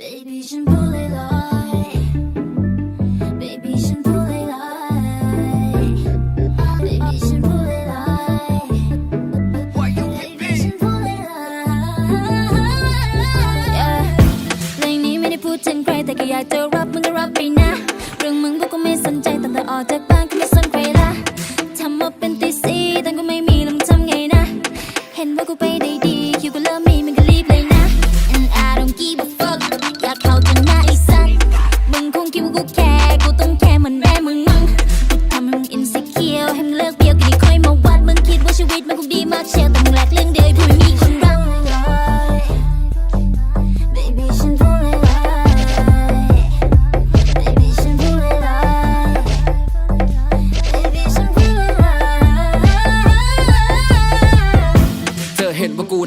Baby ฉันพูดลอยๆ Baby ฉันพูดลอยๆ Baby ฉันพูดลอยๆ Baby ฉันพูดลอยๆ Yeah เพลงนี้ไม่ได้พูดถึงใครแต่ก็อยากจะรับมึงก็รับไปนะ เรื่องมึงกูก็ไม่สนใจตั้งแต่ออกจากบ้านก็ไม่ แ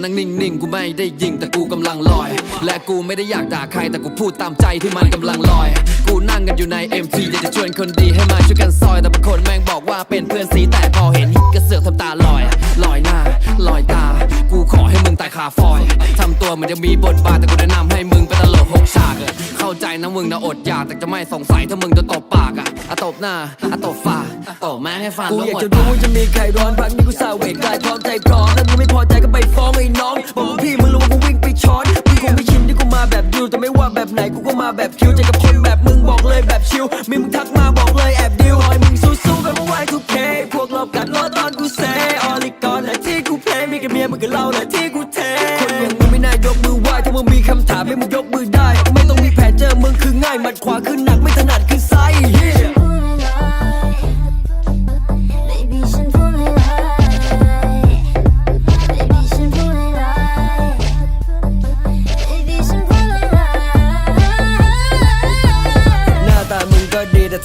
นั่งนิ่งๆ กูไม่ได้ยิงแต่กูกำลังลอย และกูไม่ได้อยากด่าใครแต่กูพูดตามใจที่มันกำลังลอย กูนั่งกันอยู่ใน MT อยากจะชวนคนดีให้มาช่วยกันซอยแต่บางคนแม่งบอกว่าเป็นเพื่อนสีแต่พอเห็นก็เสือกทำตาลอย ลอยหน้า ลอยตา กูขอให้มึงตายคาฟอยทำตัวเหมันจะมีบทบาทแต่กูแนะนำให้มึงเป็นตลกหกฉากเข้าใจนะมึงนะอดอยากแต่จะไม่สงสัยถ้ามึงจะตบปากอะอะตบหน้าอะตบฝาตบแม่ให้ฟันกูอยากจะรู้ว่าจะมีใครร้อนพักนี้กูสาวเวกกายพร้อมใจพร้อม มาแบบคิวใจกับคนแบบมึงบอกเลยแบบชิว มีมึงทักมาบอกเลยแอบดิวหอยมึงสู้ๆแบบว่าไวทุกเคพวกเรากัดล้อตอนกูเซออลิกอนและที่กูเพลมีกับเมียมึงกับเราและที่กูเทคนอย่างมึงไม่น่ายกมือไหวถ้ามึงมีคำถามให้มึงยกมือได้ ไม่ต้องมีแผนเจอมึงคือง่ายมัดขวาคือหนั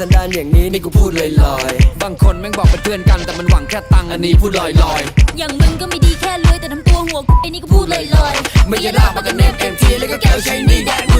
สันดานอย่างนี้นี่กูพูดลอยๆ บางคนแม่งบอกเป็นเพื่อนกัน แต่มันหวังแค่ตังค์อันนี้พูดลอยลอยอย่างมึงก็ไม่ดีแค่รวยแต่ทำตัวหัวกูไอ้นี่ก็พูดลอยๆ ๆ ไม่ใช่ลาบมากันเน็ตเอ็มทีแล้วก็แก้วใช้นี่แดก